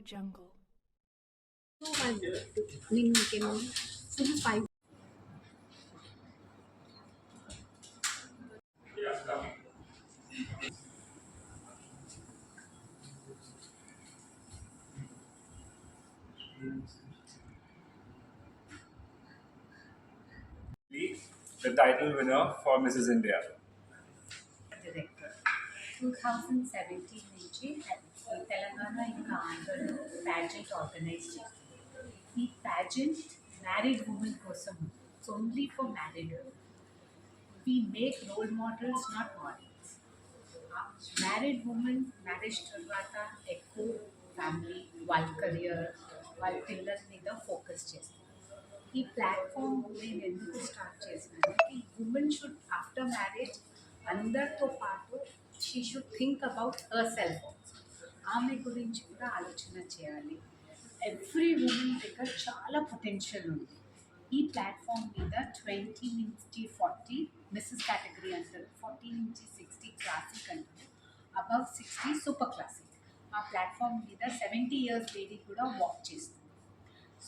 Jungle. The title winner for Mrs. India. Director, 2017 Nichi Telangana ఇంకా ఆంధ్రలో pageant organise చేస్తుంది ఈ ప్యాజెంట్ మ్యారీడ్ ఉమెన్ కోసం it's only for married we make role models not models married women marriage తర్వాత ఎక్కువ family వాళ్ళ career వాళ్ళ పిల్లల మీద ఫోకస్ చేస్తారు ఈ ప్లాట్ఫామ్ నేను ఎందుకు స్టార్ట్ చేసినానంటే ఈ ఉమెన్ షుడ్ ఆఫ్టర్ మ్యారేజ్ అందరితో పాటు she should think about herself ఆమె గురించి కూడా ఆలోచన చేయాలి. ఎవ్రీ ఉమెన్ దగ్గర చాలా పొటెన్షియల్ ఉంది. ఈ ప్లాట్ఫామ్ మీద ట్వంటీ నుంచి ఫార్టీ మిస్సెస్ కేటగిరీ అంటారు. ఫార్టీ నుంచి సిక్స్టీ క్లాసిక్ అంటారు. అబవ్ సిక్స్టీ సూపర్ క్లాసిక్ ఆ ప్లాట్ఫామ్ మీద సెవెంటీ ఇయర్స్ లేడీ కూడా వాక్ చేస్తుంది.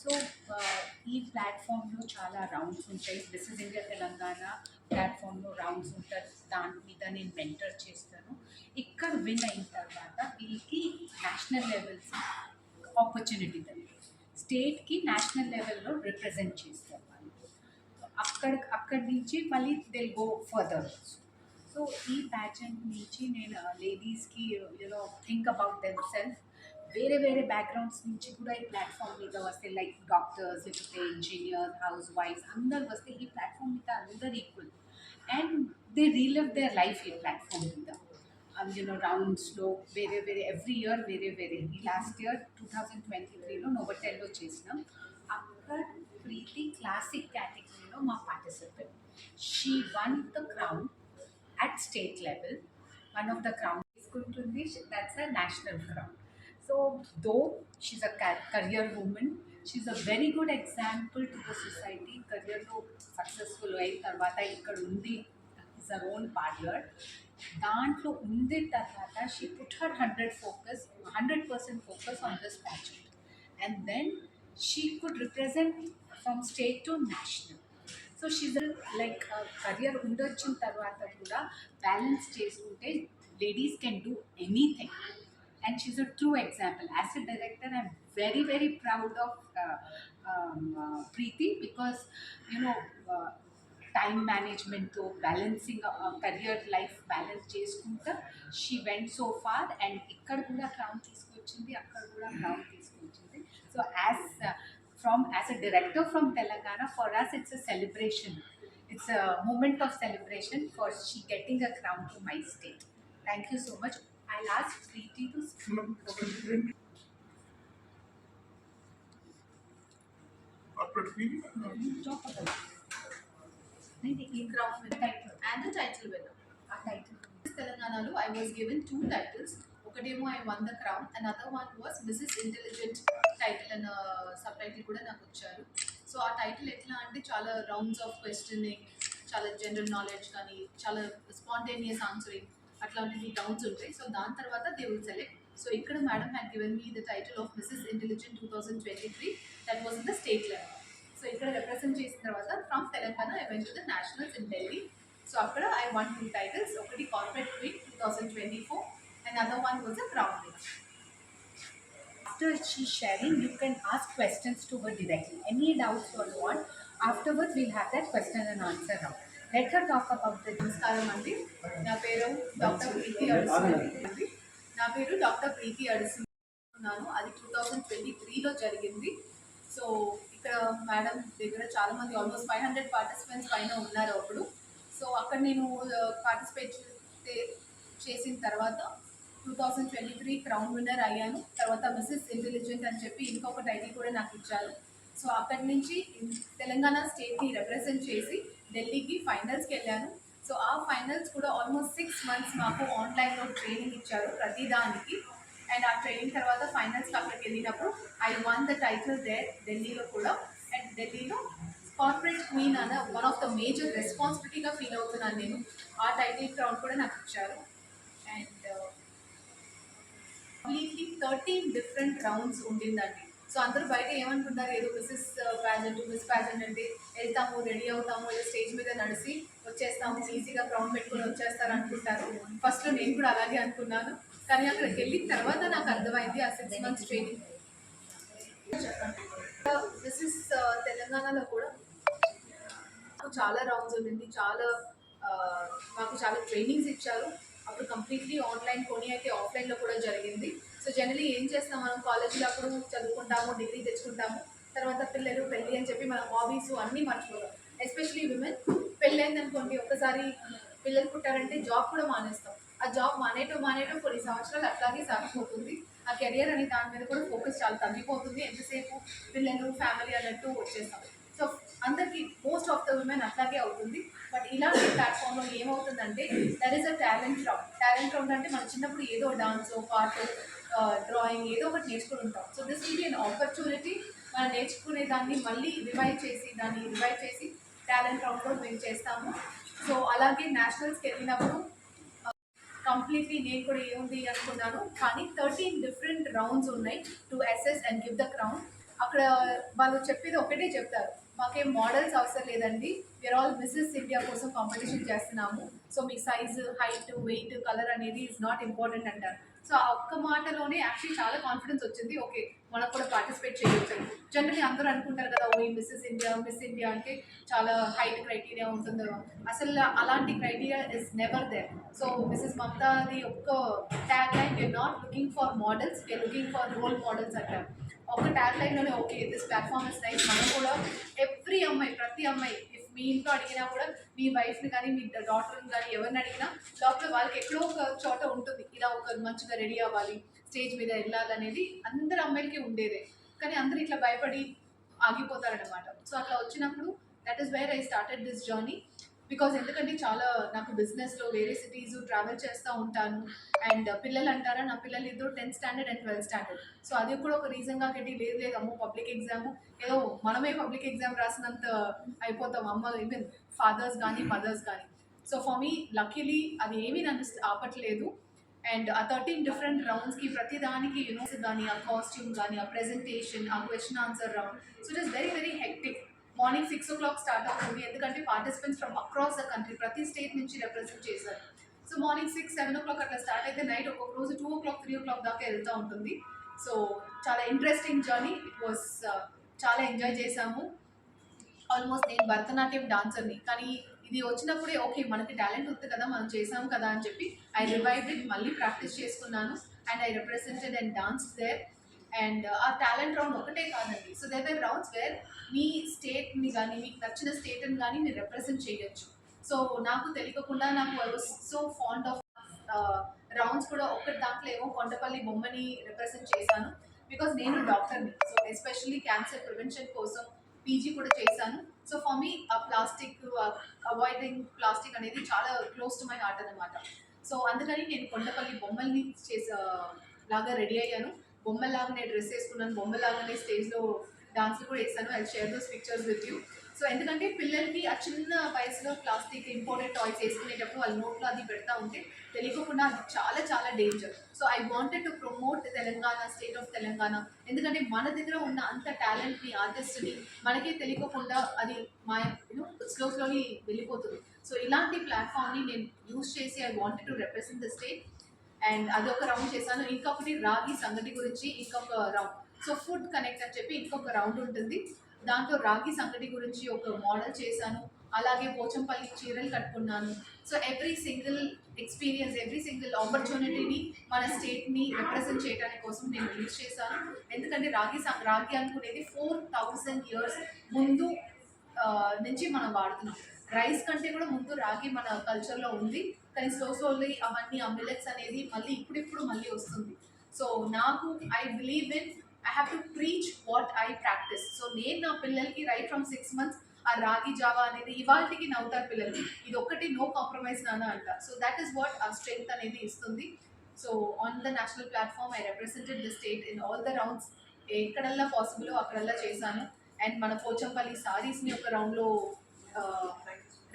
సో uh, ఈ ప్లాట్ఫామ్లో చాలా రౌండ్స్ ఉంటాయి. మిస్సెస్ ఇండియా తెలంగాణ ప్లాట్ఫామ్లో రౌండ్స్ ఉంటాయి. దాని మీద నేను మెంటర్ చేస్తాను. ఇక్కడ విన్ అయిన తర్వాత వీళ్ళకి నేషనల్ లెవెల్స్ ఆపర్చునిటీ దొరుకుతుంది స్టేట్కి నేషనల్ లెవెల్లో రిప్రజెంట్ చేస్తారు వాళ్ళు. అక్కడ అక్కడి నుంచి మళ్ళీ దే గో ఫర్దర్ సో ఈ ప్యాచెంట్ నుంచి నేను లేడీస్కి you know think about them self వేరే వేరే బ్యాక్గ్రౌండ్స్ నుంచి కూడా ఈ ప్లాట్ఫామ్ మీద వస్తే లైక్ డాక్టర్స్ లేకపోతే ఇంజనీర్స్ హౌస్ వైఫ్స్ అందరు వస్తే ఈ ప్లాట్ఫామ్ మీద అందరు equal and they relive their life ఈ ప్లాట్ఫామ్ మీద. యూనో రౌండ్స్లో వేరే వేరే ఎవ్రీ ఇయర్ వేరే వేరే. ఈ last year two thousand twenty త్రీలో నోబటెల్లో చేసినాం అక్కడ ప్రీతి క్లాసిక్ కేటగిరీలో మా participant she won the crown at state level one of the crown తీసుకుంటుంది. That's a national crown So, though she's a career woman, she a very good example to the society కెరియర్లో successful అయిన తర్వాత ఇక్కడ ఉంది. Is her own parlour దాంట్లో ఉంది తర్వాత she put her hundred focus hundred percent focus on this project and then she could represent from state to national so she's like career ఉండొచ్చిన తర్వాత కూడా బ్యాలెన్స్ చేసుకుంటే ladies can do anything and she's a true example. As a director, I'm very, very proud of uh, um, uh, Preeti because, you know, uh, time management తో balancing career life balance చేసుకుంటా she went so far and ఇక్కడ కూడా crown తీసుకొచ్చింది అక్కడ కూడా crown తీసుకొచ్చింది so as from as a director from Telangana for us it's a celebration it's a moment of celebration for she getting a crown to my state thank you so much my last treaty to student. తెలంగాణలో I was given two titles ఒకటేమో I won the crown and other one was Mrs intelligent title అన్న subtitle కూడా నాకు వచ్చారు. So ఆ title ఎట్లా అంటే చాలా రౌండ్స్ ఆఫ్ క్వశ్చనింగ్ చాలా జనరల్ నాలెడ్జ్ కానీ చాలా స్పాంటేనియస్ ఆన్సరింగ్ అట్లాంటివి రౌండ్స్ ఉంటాయి. సో దాని తర్వాత దే విల్ సెలెక్ట్ సో ఇక్కడ madam had given me the title of Mrs intelligent two thousand twenty three that was in the state level so ఇక్కడ represent చేసిన తర్వాత from Telangana I went to the nationals in Delhi so అక్కడ I want two titles ఒకటి corporate queen two thousand twenty four and other one was a crown winner After she's sharing, you can ask questions to her directly. Any doubts you all want. Afterwards, we'll have that question and answer round. Letter her అవుతుంది నమస్కారం అండి నా పేరు doctor ప్రీతి అడుసు నా పేరు doctor ప్రీతి అడుసు ఉన్నాను అది two thousand twenty త్రీలో జరిగింది. సో ఇక్కడ మేడం దగ్గర చాలా మంది ఆల్మోస్ట్ ఫైవ్ హండ్రెడ్ పార్టిసిపెంట్స్ పైన ఉన్నారు అప్పుడు. సో అక్కడ నేను పార్టిసిపేట్ చేసిన తర్వాత two thousand twenty three crown winner అయ్యాను. తర్వాత మిస్సెస్ ఇంటెలిజెంట్ అని చెప్పి ఇంకొక టైటిల్ కూడా నాకు ఇచ్చారు. సో అక్కడి నుంచి తెలంగాణ స్టేట్ని రిప్రజెంట్ చేసి ఢిల్లీకి ఫైనల్స్కి వెళ్ళాను. సో ఆ ఫైనల్స్ కూడా ఆల్మోస్ట్ సిక్స్ మంత్స్ మాకు ఆన్లైన్లో ట్రైనింగ్ ఇచ్చారు ప్రతిదానికి అండ్ ఆ ట్రైనింగ్ తర్వాత ఫైనల్స్కి అక్కడికి వెళ్ళినప్పుడు I won the title there ఢిల్లీలో కూడా. అండ్ ఢిల్లీలో కార్పొరేట్ క్వీన్ అన్న వన్ ఆఫ్ ద మేజర్ రెస్పాన్సిబిలిటీగా ఫీల్ అవుతున్నాను నేను. ఆ టైటిల్ క్రౌడ్ కూడా నాకు ఇచ్చారు. And uh, completely thirteen different rounds ఉండిందండి. సో అందరూ బయట ఏమనుకుంటారు ఏదో మిస్సెస్ ప్యాజెంట్ మిస్ ప్యాజెంట్ అంటే వెళ్తాము రెడీ అవుతాము ఏదో స్టేజ్ మీద నడిచి వచ్చేస్తాము ఈజీగా గ్రౌండ్ పెట్టుకొని వచ్చేస్తారు అనుకుంటారు. ఫస్ట్లో నేను కూడా అలాగే అనుకున్నాను. కానీ అక్కడికి వెళ్ళిన తర్వాత నాకు అర్థమైంది ఆ సిక్స్ మంత్స్ ట్రైనింగ్ మిస్సెస్ తెలంగాణలో కూడా చాలా రౌండ్స్ ఉండింది. చాలా ఆ, మాకు చాలా ట్రైనింగ్స్ ఇచ్చారు. అప్పుడు కంప్లీట్లీ ఆన్లైన్ కొని అయితే ఆఫ్లైన్లో కూడా జరిగింది. సో జనరలీ ఏం చేస్తాం మనం? కాలేజీలో అప్పుడు చదువుకుంటాము డిగ్రీ తెచ్చుకుంటాము. తర్వాత పిల్లలు పెళ్ళి అని చెప్పి మన హాబీస్ అన్నీ మర్చిపోతాం. ఎస్పెషలీ విమెన్ పెళ్ళి అయిందనుకోండి ఒకసారి పిల్లలు పుట్టారంటే జాబ్ కూడా మానేస్తాం. ఆ జాబ్ మానేయటం మానేయటం కొన్ని సంవత్సరాలు అట్లాగే సాగిపోతుంది. ఆ కెరియర్ అని దాని మీద కూడా ఫోకస్ చాలా తగ్గిపోతుంది. ఎంతసేపు పిల్లలు ఫ్యామిలీ అన్నట్టు వచ్చేస్తాం. సో అందరికీ మోస్ట్ ఆఫ్ ద ఉమెన్ అట్లాగే అవుతుంది. బట్ ఇలాంటి ప్లాట్ఫామ్లో ఏమవుతుందంటే there is a talent round talent round అంటే మనం చిన్నప్పుడు ఏదో డాన్స్ పాటు డ్రాయింగ్ ఏదో ఒకటి నేర్చుకుని ఉంటాం so this will be an opportunity మనం నేర్చుకునే దాన్ని మళ్ళీ రివైవ్ చేసి దాన్ని రివైవ్ చేసి టాలెంట్ రౌండ్లో మేము చేస్తాము. సో అలాగే నేషనల్స్కి వెళ్ళినప్పుడు కంప్లీట్లీ నేను కూడా ఏముంది అనుకున్నాను. కానీ థర్టీన్ డిఫరెంట్ రౌండ్స్ ఉన్నాయి to assess and give the crown అక్కడ వాళ్ళు చెప్పేది ఒకటే చెప్తారు. మాకేం మోడల్స్ అవసరం లేదండి. We are all Mrs India కోసం కాంపిటీషన్ చేస్తున్నాము. సో మీ సైజు హైట్ వెయిట్ కలర్ అనేది ఇస్ నాట్ ఇంపార్టెంట్ అంటారు. సో ఆ ఒక్క మాటలోనే యాక్చువల్లీ చాలా కాన్ఫిడెన్స్ వచ్చింది. ఓకే మనకు కూడా పార్టిసిపేట్ చేయొచ్చు. జనరలీ అందరూ అనుకుంటారు కదా oh Mrs India miss India అంటే చాలా హైట్ క్రైటీరియా ఉంటుంది. అసలు అలాంటి criteria is never there so Mrs మమతాది ఒక్క tagline we are not looking for models we are looking for role models అంటారు. ఒక ట్యాగ్ లైన్లోనే okay this platform is nice మనం కూడా ఎవ్రీ అమ్మాయి ప్రతి అమ్మాయి మీ ఇంట్లో అడిగినా కూడా మీ వైఫ్ని కానీ మీ డాటర్ని కానీ ఎవరిని అడిగినా లోపల వాళ్ళకి ఎక్కడో ఒక చోట ఉంటుంది. ఇలా ఒక మంచిగా రెడీ అవ్వాలి స్టేజ్ మీద వెళ్ళాలనేది అందరు అమ్మాయిలకి ఉండేదే. కానీ అందరు ఇట్లా భయపడి ఆగిపోతారనమాట సో అట్లా వచ్చినప్పుడు that is where I started this journey because ఎందుకంటే చాలా నాకు బిజినెస్లో వేరే సిటీస్ ట్రావెల్ చేస్తూ ఉంటాను. అండ్ పిల్లలు అంటారా నా పిల్లలు ఇద్దరు tenth standard and twelfth standard so అది కూడా ఒక రీజన్గా కట్టి లేదు లేదు అమ్మో పబ్లిక్ ఎగ్జామ్ ఏదో మనమే పబ్లిక్ ఎగ్జామ్ రాసినంత అయిపోతాం. అమ్మ ఈవెన్ ఫాదర్స్ కానీ మదర్స్ కానీ సో ఫర్ మీ లక్కీలీ అది ఏమీ నన్ను ఆపట్లేదు. అండ్ ఆ థర్టీన్ డిఫరెంట్ రౌండ్స్కి ప్రతి దానికి యూనోస్ కానీ ఆ కాస్ట్యూమ్ కానీ ఆ ప్రెజెంటేషన్ ఆ question answer round so it is very very hectic morning six o'clock start అవుతుంది. ఎందుకంటే participants from across the country ప్రతి స్టేట్ నుంచి రిప్రజెంట్ చేశారు. So morning six seven o'clock అట్లా స్టార్ట్ అయితే నైట్ ఒక్కొక్క రోజు two o'clock three o'clock దాకా వెళ్తూ ఉంటుంది. సో చాలా ఇంట్రెస్టింగ్ జర్నీ ఇట్ వాస్ చాలా ఎంజాయ్ చేశాము. ఆల్మోస్ట్ నేను భరతనాట్యం డాన్సర్ని కానీ ఇది వచ్చినప్పుడే ఓకే మనకి టాలెంట్ ఉంది కదా మనం చేసాం కదా అని చెప్పి ఐ రివైవ్ ఇట్ మళ్ళీ ప్రాక్టీస్ చేసుకున్నాను. And I represented and dance there and ఆ టాలెంట్ రౌండ్ ఒకటే కాదండి. So there were rounds where మీ స్టేట్ని కానీ మీకు నచ్చిన స్టేట్ని కానీ మీరు రిప్రజెంట్ చేయొచ్చు. సో నాకు తెలియకుండా నాకు I was so fond of rounds కూడా ఒక్కటి దాంట్లో ఏమో కొండపల్లి బొమ్మని రిప్రజెంట్ చేశాను. బికాజ్ నేను డాక్టర్ని సో ఎస్పెషల్లీ క్యాన్సర్ ప్రివెన్షన్ కోసం పీజీ కూడా చేశాను. సో ఫర్ మీ ఆ ప్లాస్టిక్ అవాయిడింగ్ ప్లాస్టిక్ అనేది చాలా క్లోజ్ టు మై హార్ట్ అనమాట సో అందుకని నేను కొండపల్లి బొమ్మల్ని చేసే లాగా రెడీ అయ్యాను. బొమ్మలాగానే డ్రెస్ వేసుకున్నాను బొమ్మలాగానే స్టేజ్లో డాన్స్లు కూడా వేసాను I share those pictures with you so ఎందుకంటే పిల్లలకి ఆ చిన్న వయసులో ప్లాస్టిక్ ఇంపార్టెంట్ టాయ్స్ వేసుకునేటప్పుడు వాళ్ళ నోట్లో అది పెడతా ఉంటే తెలియకుండా అది చాలా చాలా danger so I wanted to promote Telangana state of Telangana. ఎందుకంటే మన దగ్గర ఉన్న అంత టాలెంట్ని ఆర్టిస్ట్ని మనకే తెలియకుండా అది మా స్లో స్లోలీ వెళ్ళిపోతుంది. సో ఇలాంటి ప్లాట్ఫామ్ని నేను యూజ్ చేసి I wanted to represent the state and అదొక రౌండ్ చేశాను. ఇంకొకటి రాగి సంగటి గురించి ఇంకొక రౌండ్ సో ఫుడ్ కనెక్ట్ అని చెప్పి ఇంకొక రౌండ్ ఉంటుంది. దాంట్లో రాగి సంగటి గురించి ఒక మోడల్ చేశాను. అలాగే పోచంపల్లి చీరలు కట్టుకున్నాను. So every single experience every single ఆపర్చునిటీని మన స్టేట్ని రిప్రజెంట్ చేయడానికి కోసం నేను యూజ్ చేశాను. ఎందుకంటే రాగి సం- రాగి అనుకునేది ఫోర్ థౌజండ్ ఇయర్స్ ముందు uh, నుంచి మనం వాడుతున్నాం. రైస్ కంటే కూడా ముందు రాగి మన కల్చర్లో ఉంది. కానీ స్లో స్లోలీ అవన్నీ ఆ మిల్లెట్స్ అనేది మళ్ళీ ఇప్పుడిప్పుడు మళ్ళీ వస్తుంది. సో నాకు I believe in I have to preach what I practice so నేను నా పిల్లలకి రైట్ ఫ్రమ్ సిక్స్ మంత్స్ ఆ రాగి జావా అనేది ఇవాళకి నవ్వుతారు పిల్లలు. ఇది ఒక్కటి నో కాంప్రమైజ్ నాన్న అంట. సో దాట్ ఈస్ వాట్ ఆ స్ట్రెంగ్త్ అనేది ఇస్తుంది. So on the national platform I represented the state in all the rounds ఎక్కడల్లా possible అక్కడల్లా చేశాను. అండ్ మన పోచంపల్లి సారీస్ని ఒక రౌండ్లో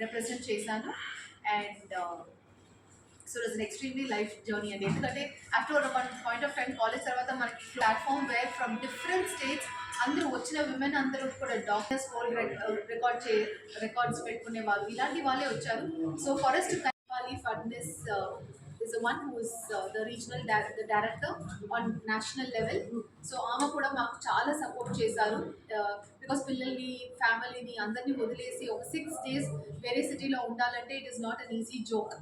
రిప్రజెంట్ చేశాను. And so it's an extremely life journey అండి ఎందుకంటే after one point of time college తర్వాత మనకి platform where from different states అందరూ వచ్చిన విమెన్ అందరూ కూడా డాక్టర్స్ కోల్ రికార్డ్ చే రికార్డ్స్ పెట్టుకునే వాళ్ళు. ఇలాంటి వాళ్ళే వచ్చారు. సో ఫారెస్ట్ కైవాలి ఫర్నెస్ is the one who is uh, the regional di- the director on national level. So ఆమె కూడా మాకు చాలా సపోర్ట్ చేశారు. Uh, బికాస్ పిల్లల్ని ఫ్యామిలీని అందరినీ వదిలేసి ఒక సిక్స్ డేస్ వేరే సిటీలో ఉండాలంటే it is not an easy joke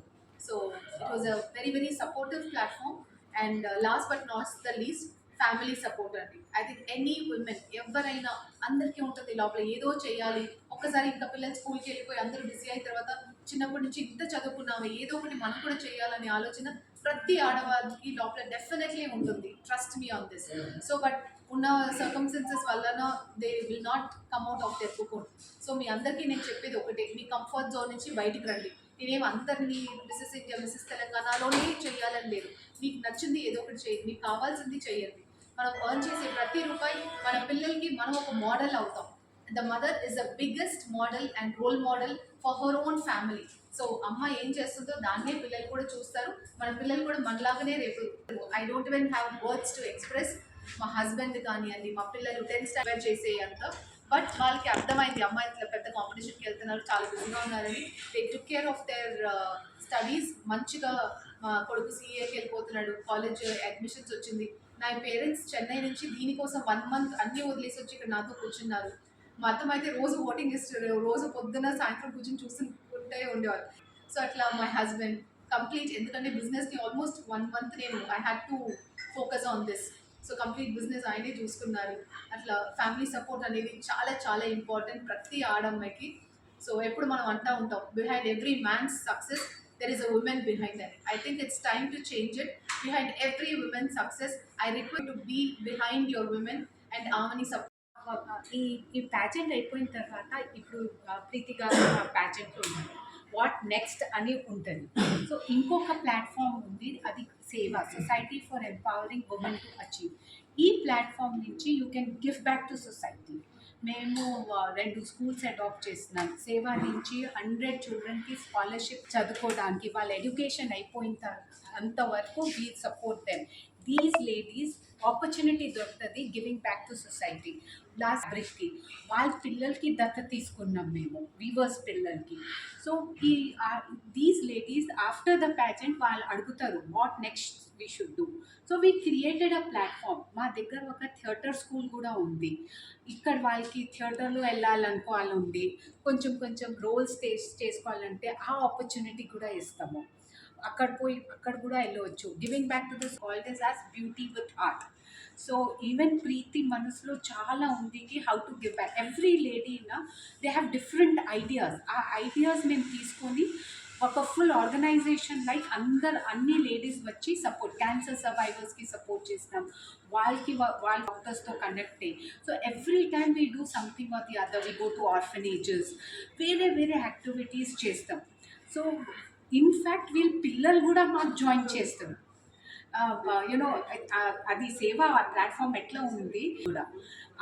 so it was a very very supportive platform and last but not the least family support అండి. ఐ థింక్ ఎనీ ఉమెన్ ఎవరైనా అందరికీ ఉంటుంది లోపల. ఏదో చేయాలి. ఒక్కసారి ఇంకా పిల్లలు స్కూల్కి వెళ్ళిపోయి అందరూ బిజీ అయిన తర్వాత చిన్నప్పటి నుంచి ఇంత చదువుకున్నాము ఏదో ఒకటి మనం కూడా చేయాలనే ఆలోచన ప్రతి ఆడవారికి లోపల డెఫినెట్లీ ఉంటుంది. Trust me on this so but ఉన్న సర్కమ్స్టెన్సెస్ వలన they will not come out of their cocoon so మీ అందరికీ నేను చెప్పేది ఒకటే మీ కంఫర్ట్ జోన్ నుంచి బయటికి రండి. నేనేం అందరినీ మిస్సెస్ ఇండియా మిస్సెస్ తెలంగాణలోనే చేయాలని లేదు. మీకు నచ్చింది ఏదో ఒకటి చేయండి మీకు కావాల్సింది చేయండి. మనం ఎర్న్ చేసే ప్రతి రూపాయి మన పిల్లలకి మనం ఒక మోడల్ అవుతాం. The mother is the biggest model and role model for her own family so అమ్మ ఏం చేస్తుందో దాన్నే పిల్లలు కూడా చూస్తారు. మన పిల్లలు కూడా మనలాగానే రేపు I don't even have words to express మా హస్బెండ్ కానివ్వండి మా పిల్లలు టెన్త్ స్టాండర్డ్ చేసే అంత. బట్ వాళ్ళకి అర్థమైంది అమ్మాయి ఇట్లా పెద్ద కాంపిటీషన్కి వెళ్తున్నారు చాలా బిజీగా ఉన్నారని. They took care of their studies మంచిగా మా కొడుకు సీఏకి వెళ్ళిపోతున్నాడు. కాలేజ్ అడ్మిషన్స్ వచ్చింది. నా పేరెంట్స్ చెన్నై నుంచి దీనికోసం వన్ మంత్ అన్నీ వదిలేసి వచ్చి ఇక్కడ నాతో కూర్చున్నారు. మా అత్తమ్మ అయితే రోజు ఓటింగ్ ఇస్తారు రోజు పొద్దున సాయంత్రం కూర్చొని చూస్తుంటే ఉండేవారు సో అట్లా మై హస్బెండ్ కంప్లీట్ ఎందుకంటే బిజినెస్ని ఆల్మోస్ట్ వన్ మంత్ నేను I had to focus on this so complete business ఆయనే చూసుకున్నారు. అట్లా ఫ్యామిలీ సపోర్ట్ అనేది చాలా చాలా ఇంపార్టెంట్ ప్రతి ఆడమ్మాయికి. సో ఎప్పుడు మనం అంటా ఉంటాం behind every man's success there is a women behind that I think it's time to change it behind every women success I request to be behind your women and ఆమెని support ఈ ఈ ప్యాచెంట్ అయిపోయిన తర్వాత ఇప్పుడు ప్రీతిగా ప్రీతి గారు ఉన్నారు. వాట్ నెక్స్ట్ అని ఉంటుంది. సో ఇంకొక ప్లాట్ఫామ్ ఉంది. అది సేవ society for empowering women to achieve ఈ ప్లాట్ఫామ్ నుంచి you can give back to society మేము రెండు స్కూల్స్ అడాప్ట్ చేస్తున్నాం. సేవ నుంచి హండ్రెడ్ చిల్డ్రన్కి స్కాలర్షిప్ చదువుకోవడానికి వాళ్ళ ఎడ్యుకేషన్ అయిపోయిన తర్వాత అంతవరకు we support them these ladies opportunity దొరుకుతుంది giving back to society last బ్రిక్కి వాళ్ళ పిల్లలకి దత్త తీసుకున్నాం మేము వీవర్స్ పిల్లలకి. సో ఈ these ladies after the pageant వాళ్ళు అడుగుతారు what next we should do so we created a platform మా దగ్గర ఒక థియేటర్ స్కూల్ కూడా ఉంది. ఇక్కడ వాళ్ళకి థియేటర్లో వెళ్ళాలనుకోవాలి ఉంది కొంచెం కొంచెం రోల్స్ చేసుకోవాలంటే ఆ ఆపర్చునిటీ కూడా ఇస్తాము. అక్కడ పోయి అక్కడ కూడా వెళ్ళవచ్చు. Giving back to this called as beauty with art so even Preethi మనసులో చాలా ఉంది how to give back every లేడీనా they have different ideas ఆ ఐడియాస్ మేము తీసుకొని ఒక ఫుల్ ఆర్గనైజేషన్ లైక్ అందరు అన్ని లేడీస్ వచ్చి సపోర్ట్ క్యాన్సర్ సర్వైవర్స్కి సపోర్ట్ చేస్తాం వాళ్ళకి వాళ్ళ డాక్టర్స్తో కనెక్ట్ అయ్యి so every time we do something or the other we go to orphanages వేరే వేరే యాక్టివిటీస్ చేస్తాం సో ఇన్ఫ్యాక్ట్ వీళ్ళ పిల్లలు కూడా మాకు జాయిన్ చేస్తారు యునో అది సేవ ప్లాట్ఫామ్ ఎట్లా ఉంది కూడా.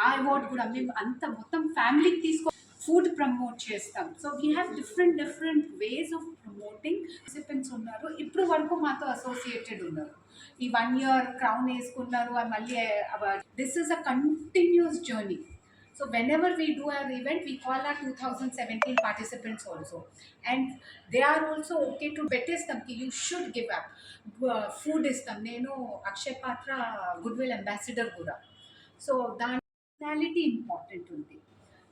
ఆ అవార్డ్ కూడా మేము అంత మొత్తం ఫ్యామిలీకి తీసుకో ఫుడ్ ప్రమోట్ చేస్తాం. So we have different different ways of promoting participants ఉన్నారు. ఇప్పుడు వరకు మాతో అసోసియేటెడ్ ఉన్నారు. ఈ వన్ ఇయర్ క్రౌన్ వేసుకున్నారు. మళ్ళీ this is a continuous journey So whenever we do our event, we call our 2017 participants also. And they are also okay to పెట్టేస్తాం కి you should give up food ఇస్తాం నేను Akshay Patra goodwill ambassador కూడా so దాని personality important ఉంది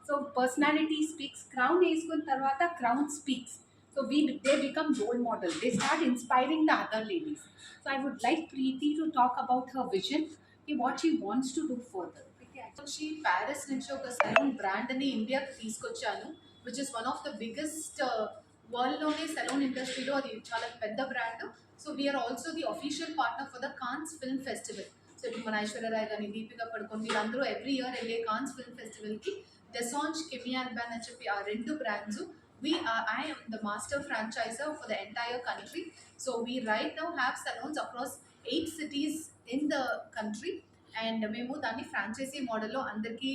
so personality speaks crown వేసుకున్న తర్వాత crown speaks so we they become role model they start inspiring the other ladies so I would like Preeti to talk about her vision what she wants to do further వచ్చి Paris నుంచి ఒక salon brand అని ఇండియాకి తీసుకొచ్చాను which is one of the biggest వరల్డ్లోనే salon ఇండస్ట్రీలో అది చాలా పెద్ద brand so we are also the official partner for the Cannes film festival so ఇప్పుడు మన ఐశ్వర్యరాయ్ కానీ దీపిక పడుకొని వీళ్ళందరూ ఎవ్రీ ఇయర్ వెళ్ళే కాన్స్ ఫిల్మ్ ఫెస్టివల్కి దెసాంజ్ కెమియాన్ బ్యాన్ అని చెప్పి ఆ రెండు brands we are i am the master franchisor for the entire country. So we right now have salons across eight cities in the country. And మేము దాన్ని franchise మోడల్లో అందరికీ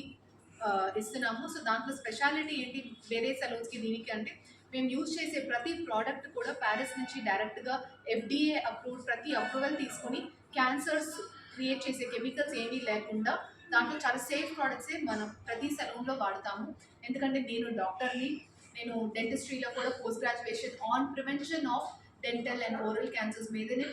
ఇస్తున్నాము. సో దాంట్లో స్పెషాలిటీ ఏంటి? వేరే సెలూన్స్కి దీనికి అంటే మేము యూజ్ చేసే ప్రతి ప్రోడక్ట్ కూడా ప్యారిస్ నుంచి డైరెక్ట్గా ఎఫ్డిఏ అప్రూవ్ ప్రతి అప్రూవల్ తీసుకొని క్యాన్సర్స్ క్రియేట్ చేసే కెమికల్స్ ఏమీ లేకుండా దాంట్లో చాలా సేఫ్ ప్రోడక్ట్సే మనం ప్రతి సెలూన్లో వాడతాము. ఎందుకంటే నేను డాక్టర్ని నేను డెంటిస్ట్రీలో కూడా post graduation on prevention of dental and oral cancers మీదనే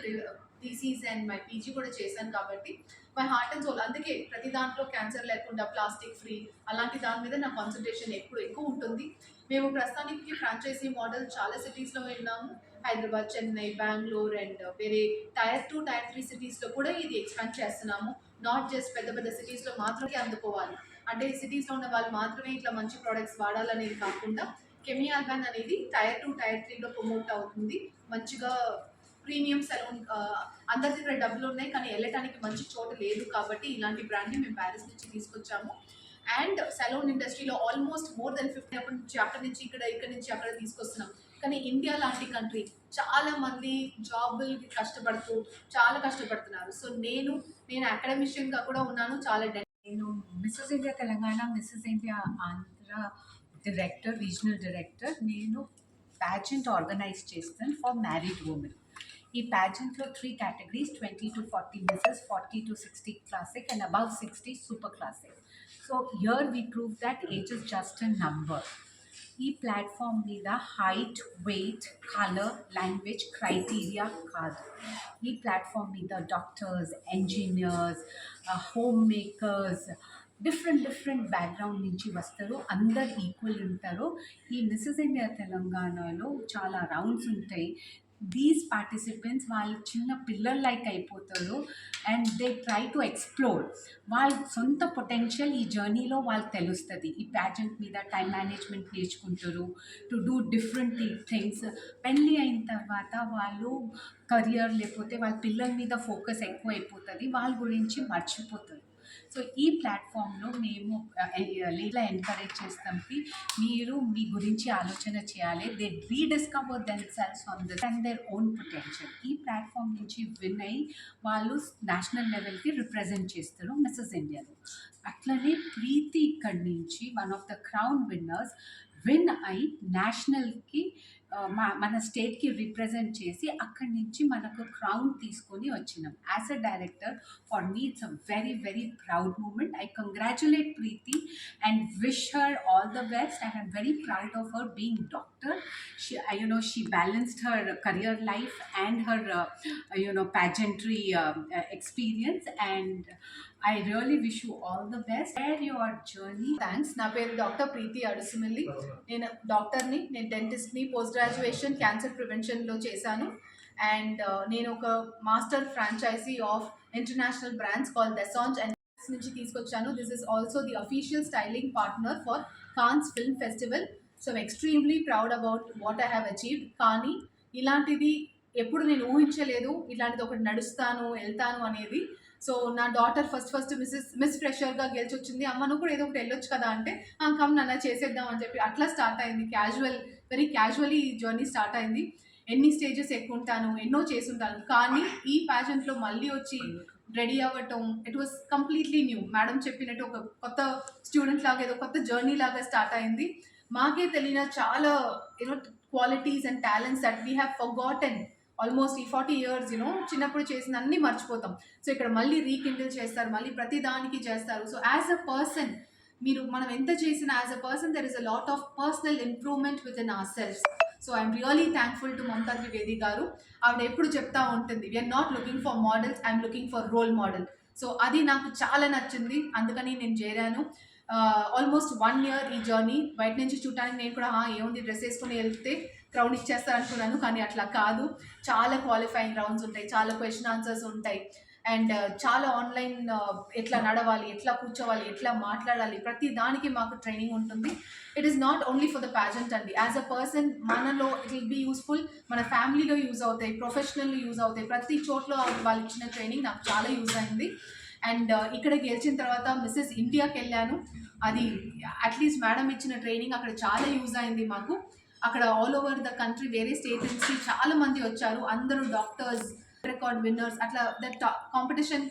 డిసీజ్ అండ్ మై పీజీ కూడా చేశాను కాబట్టి మై హార్ట్ అండ్ సోల్ అందుకే ప్రతి దాంట్లో క్యాన్సర్ లేకుండా ప్లాస్టిక్ ఫ్రీ అలాంటి దాని మీద నా కాన్సన్ట్రేషన్ ఎప్పుడు ఎక్కువ ఉంటుంది. మేము ప్రస్తుతానికి ఫ్రాంచైజీ మోడల్ చాలా సిటీస్లో విన్నాము హైదరాబాద్ చెన్నై బెంగళూరు అండ్ వేరే టైర్ టూ టైర్ త్రీ సిటీస్లో కూడా ఇది ఎక్స్పాండ్ చేస్తున్నాము. నాట్ జస్ట్ పెద్ద పెద్ద సిటీస్లో మాత్రమే అందుకోవాలి. అంటే సిటీస్లో ఉన్న వాళ్ళు మాత్రమే ఇట్లా మంచి ప్రోడక్ట్స్ వాడాలనేది కాకుండా కెమియాల్బన్ అనేది టైర్ టూ టైర్ త్రీలో ప్రమోట్ అవుతుంది. మంచిగా ప్రీమియం సెలూన్ అందరి దగ్గర డబ్బులు ఉన్నాయి కానీ వెళ్ళటానికి మంచి చోటు లేదు కాబట్టి ఇలాంటి బ్రాండ్ని మేము ప్యారిస్ నుంచి తీసుకొచ్చాము. అండ్ సెలూన్ ఇండస్ట్రీలో ఆల్మోస్ట్ మోర్ దెన్ ఫిఫ్టీ అప్పటి నుంచి అక్కడి నుంచి ఇక్కడ ఇక్కడ నుంచి అక్కడ తీసుకొస్తున్నాం. కానీ ఇండియా లాంటి కంట్రీ చాలా మంది జాబులు కష్టపడుతూ చాలా కష్టపడుతున్నారు. సో నేను నేను అకాడమిషియన్గా కూడా ఉన్నాను చాలా డె- నేను Mrs India Telangana Mrs India Andhra director regional director నేను ప్యాచెంట్ ఆర్గనైజ్ చేస్తాను ఫర్ మ్యారీడ్ ఉమెన్ ఈ ప్యాజెంట్లో three categories twenty to forty Mrs forty to sixty classic and above sixty super classic so year we prove that age is just a number ఈ platform మీద height weight colour language criteria కాదు ఈ platform మీద doctors engineers home makers different different background నుంచి వస్తారు అందరు equal ఉంటారు ఈ మిస్సెస్ ఇండియా తెలంగాణలో చాలా రౌండ్స్ ఉంటాయి. దీస్ పార్టిసిపెంట్స్ వాళ్ళు చిన్న పిల్లలు లైక్ అయిపోతారు and they try to explore వాళ్ళ సొంత పొటెన్షియల్ ఈ జర్నీలో వాళ్ళకి తెలుస్తుంది. ఈ ప్యాజెంట్ మీద టైం మేనేజ్మెంట్ నేర్చుకుంటారు టు డూ డిఫరెంట్ థింగ్స్ పెళ్ళి అయిన తర్వాత వాళ్ళు కరియర్ లేకపోతే వాళ్ళ పిల్లల మీద ఫోకస్ ఎక్కువ అయిపోతుంది వాళ్ళ గురించి మర్చిపోతారు. సో ఈ ప్లాట్ఫామ్లో మేము లేదా ఎంకరేజ్ చేస్తాంకి మీరు మీ గురించి ఆలోచన చేయాలి. They rediscover then selves from the and their own potential ఈ ప్లాట్ఫామ్ నుంచి విన్ అయ్యి వాళ్ళు నేషనల్ లెవెల్కి రిప్రజెంట్ చేస్తారు మిస్సెస్ ఇండియాలో అట్లనే ప్రీతి ఇక్కడి నుంచి one of the crown winners win అయి నేషనల్కి మన స్టేట్కి రిప్రజెంట్ చేసి అక్కడి నుంచి మనకు క్రౌన్ తీసుకొని వచ్చినాం. As a director for me it's a very very proud moment I congratulate Preethi and wish her all the best and I'm very proud of her being doctor she uh, you know she balanced her career life and her uh, uh, you know pageantry um, uh, experience and I really wish you all the best share your journey thanks నా పేరు doctor Preethi Adusumilli. నేను డాక్టర్ని నేను డెంటిస్ట్ని post graduation cancer ప్రివెన్షన్లో చేశాను. And uh, నేను ఒక master franchisee of international brands call Dessange and నుంచి తీసుకొచ్చాను. This is also the official styling partner for Cannes film festival so extremely proud about what I have achieved కానీ ఇలాంటిది ఎప్పుడు నేను ఊహించలేదు. ఇలాంటిది ఒకటి నడుస్తాను వెళ్తాను అనేది సో నా daughter first first Mrs Miss ఫ్రెషర్గా గెలిచొచ్చింది. అమ్మ నువ్వు కూడా ఏదో ఒకటి వెళ్ళొచ్చు కదా అంటే "ఆ, కమ్ నాన్న చేసేద్దాం అని చెప్పి అట్లా స్టార్ట్ అయింది. క్యాజువల్ వెరీ క్యాజువల్లీ ఈ జర్నీ స్టార్ట్ అయింది. ఎన్ని స్టేజెస్ ఎక్కుంటాను ఎన్నో చేసుంటాను కానీ ఈ ప్యాజెంట్లో మళ్ళీ వచ్చి రెడీ అవ్వటం it was completely new madam చెప్పినట్టు ఒక కొత్త స్టూడెంట్ లాగా ఏదో కొత్త జర్నీ లాగా స్టార్ట్ అయింది. మాకే తెలియని చాలా you know qualities and talents that we have forgotten almost ఈ ఫార్టీ ఇయర్స్ యూనో చిన్నప్పుడు చేసిన అన్ని మర్చిపోతాం. సో ఇక్కడ మళ్ళీ రీకిండిల్ చేస్తారు మళ్ళీ ప్రతి దానికి చేస్తారు. సో యాజ్ అ పర్సన్ మీరు మనం ఎంత చేసినా as a person there is a lot of personal improvement within our self so I'm really thankful to Mamata Dwivedi garu. ఆవిడ ఎప్పుడు చెప్తా ఉంటుంది we are not looking for models I'm looking for role model so అది నాకు చాలా నచ్చింది అందుకని నేను చేరాను. ఆల్మోస్ట్ వన్ ఇయర్ ఈ జర్నీ బయట నుంచి చూడటానికి నేను కూడా ఏముంది? డ్రెస్ వేసుకుని వెళ్తే క్రౌడ్ ఇచ్చేస్తారు అనుకున్నాను. కానీ అట్లా కాదు. చాలా క్వాలిఫైయింగ్ రౌండ్స్ ఉంటాయి. చాలా క్వశ్చన్ ఆన్సర్స్ ఉంటాయి. అండ్ చాలా ఆన్లైన్ ఎట్లా నడవాలి? ఎట్లా కూర్చోవాలి? ఎట్లా మాట్లాడాలి? ప్రతి దానికి మాకు ట్రైనింగ్ ఉంటుంది. It is not only for the pageant అండి. యాజ్ అ పర్సన్ మనలో ఇట్ విల్ బీ యూస్ఫుల్ మన ఫ్యామిలీలో యూజ్ అవుతాయి. ప్రొఫెషనల్లో యూజ్ అవుతాయి. ప్రతి చోట్ల వాళ్ళు ఇచ్చిన ట్రైనింగ్ నాకు చాలా యూజ్ అయింది. అండ్ ఇక్కడ గెలిచిన తర్వాత మిస్సెస్ ఇండియాకి వెళ్ళాను అది అట్లీస్ట్ మేడం ఇచ్చిన ట్రైనింగ్ అక్కడ చాలా యూజ్ అయింది మాకు. అక్కడ ఆల్ ఓవర్ ద కంట్రీ వేరే స్టేట్ నుంచి చాలా మంది వచ్చారు. అందరూ డాక్టర్స్ రికార్డ్ విన్నర్స్ అట్లా దట్ కాంపిటీషన్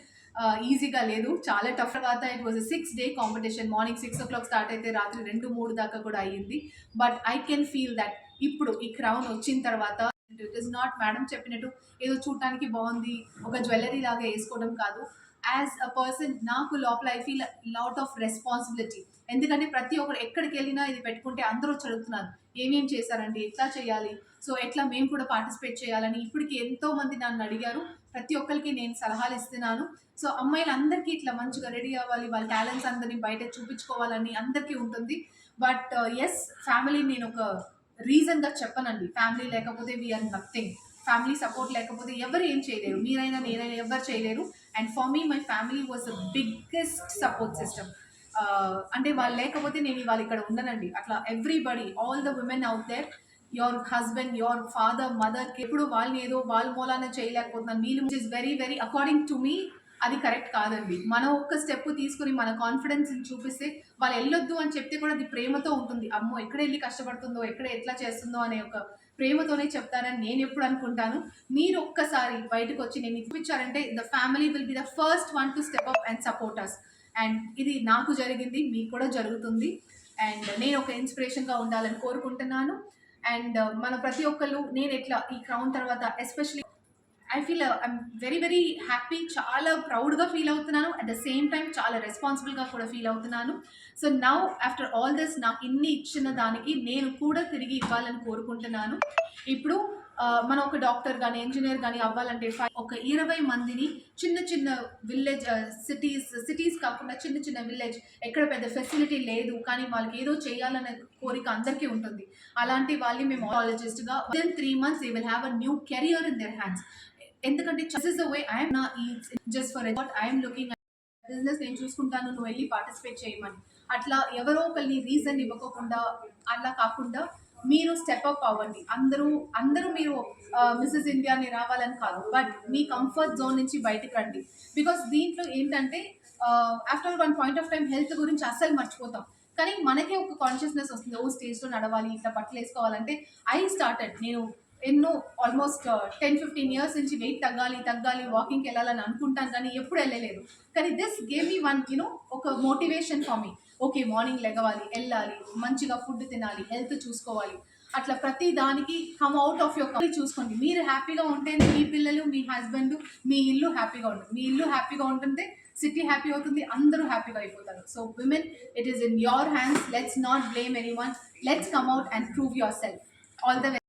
ఈజీగా లేదు. చాలా టఫ్. తర్వాత it was six day competition. Morning six o'clock start అయితే రాత్రి రెండు మూడు దాకా కూడా అయ్యింది. But I can feel that ఇప్పుడు ఈ క్రౌన్ వచ్చిన తర్వాత ఇట్ ఇస్ నాట్ మేడం చెప్పినట్టు ఏదో చూడటానికి బాగుంది. ఒక జ్యువెలరీ లాగా వేసుకోవడం కాదు. యాజ్ అ పర్సన్ నాకు లోపల I feel lot of responsibility ఎందుకంటే ప్రతి ఒక్కరు ఎక్కడికి వెళ్ళినా ఇది పెట్టుకుంటే అందరూ చదువుతున్నారు. ఏమేం చేశారండి ఎట్లా చేయాలి? సో ఎట్లా మేము కూడా పార్టిసిపేట్ చేయాలని ఇప్పటికి ఎంతో మంది నన్ను అడిగారు. ప్రతి ఒక్కరికి నేను సలహాలు ఇస్తున్నాను. సో అమ్మాయిలందరికీ ఇట్లా మంచిగా రెడీ అవ్వాలి. వాళ్ళ టాలెంట్స్ అందరినీ బయట చూపించుకోవాలని అందరికీ ఉంటుంది. బట్ ఎస్ ఫ్యామిలీ నేను ఒక రీజన్గా చెప్పనండి. ఫ్యామిలీ లేకపోతే వీఆర్ నథింగ్ ఫ్యామిలీ సపోర్ట్ లేకపోతే ఎవరు ఏం చేయలేరు. మీరైనా నేనైనా ఎవరు చేయలేరు. And for me my family was the biggest support system అంటే వాళ్ళు లేకపోతే నేను ఇవాళ ఇక్కడ ఉండనండి. అట్లా everybody all the women out there your husband your father మదర్కి ఎప్పుడు వాళ్ళని ఏదో వాళ్ళ మూలాన చేయలేకపోతున్నాను వీళ్ళు is very very according to me అది కరెక్ట్ కాదండి. మనం ఒక్క స్టెప్ తీసుకుని మన కాన్ఫిడెన్స్ చూపిస్తే వాళ్ళు వెళ్ళొద్దు అని చెప్తే కూడా అది ప్రేమతో ఉంటుంది. అమ్మో ఎక్కడ వెళ్ళి కష్టపడుతుందో ఎక్కడ ఎట్లా చేస్తుందో అనే ఒక ప్రేమతోనే చెప్తానని నేను ఎప్పుడు అనుకుంటాను. మీరు ఒక్కసారి బయటకు వచ్చి నేను ఇప్పించారంటే the family will be the first one to step up and support us and ఇది నాకు జరిగింది మీకు కూడా జరుగుతుంది. అండ్ నేను ఒక ఇన్స్పిరేషన్గా ఉండాలని కోరుకుంటున్నాను. అండ్ uh, మన ప్రతి ఒక్కళ్ళు నేను ఎట్లా ఈ క్రౌన్ తర్వాత especially I feel I'm very very happy చాలా ప్రౌడ్గా ఫీల్ అవుతున్నాను. అట్ ద సేమ్ టైం చాలా రెస్పాన్సిబుల్గా కూడా ఫీల్ అవుతున్నాను. So now after all this నాకు ఇన్ని ఇచ్చిన దానికి నేను కూడా తిరిగి ఇవ్వాలని కోరుకుంటున్నాను. ఇప్పుడు మనం ఒక డాక్టర్ కానీ ఇంజనీర్ కానీ అవ్వాలంటే ఒక ఇరవై మందిని చిన్న చిన్న విలేజ్ సిటీస్ సిటీస్ కాకుండా చిన్న చిన్న విలేజ్ ఎక్కడ పెద్ద ఫెసిలిటీ లేదు కానీ వాళ్ళకి ఏదో చేయాలనే కోరిక అందరికీ ఉంటుంది. అలాంటి వాళ్ళని మేము ఆలజిస్ట్గా within three months they will have a new career in their hands ఎందుకంటే this is the way I'm నా ఈ just for what I'm looking business నేను చూసుకుంటాను నువ్వు వెళ్ళి పార్టిసిపేట్ చేయమని. అట్లా ఎవరో ఒకరిని రీజన్ ఇవ్వకోకుండా అలా కాకుండా మీరు స్టెప్ అప్ అవ్వండి. అందరూ అందరూ మీరు మిస్సెస్ ఇండియాని రావాలని కాదు. బట్ మీ కంఫర్ట్ జోన్ నుంచి బయటకు రండి. బికాస్ దీంట్లో ఏంటంటే after one point of time health గురించి అస్సలు మర్చిపోతాం. కానీ మనకే ఒక కాన్షియస్నెస్ వస్తుంది. ఓ స్టేజ్లో నడవాలి ఇట్లా బట్టలు వేసుకోవాలంటే ఐ స్టార్టెడ్ నేను ఎన్నో ఆల్మోస్ట్ టెన్ ఫిఫ్టీన్ ఇయర్స్ నుంచి వెయిట్ తగ్గాలి తగ్గాలి వాకింగ్కి వెళ్ళాలని అనుకుంటాను కానీ ఎప్పుడు వెళ్ళలేదు. కానీ this game me one you know ఒక motivation for me okay morning లెగవాలి వెళ్ళాలి మంచిగా ఫుడ్ తినాలి హెల్త్ చూసుకోవాలి. అట్లా ప్రతి దానికి కమ్ అవుట్ ఆఫ్ యువర్ చూసుకోండి. మీరు హ్యాపీగా ఉంటేనే మీ పిల్లలు మీ హస్బెండ్ మీ ఇల్లు హ్యాపీగా ఉంటుంది మీ ఇల్లు హ్యాపీగా ఉంటుంటే సిటీ హ్యాపీ అవుతుంది అందరూ హ్యాపీగా అయిపోతారు. So women it is in your hands let's not blame anyone let's come out and prove yourself all the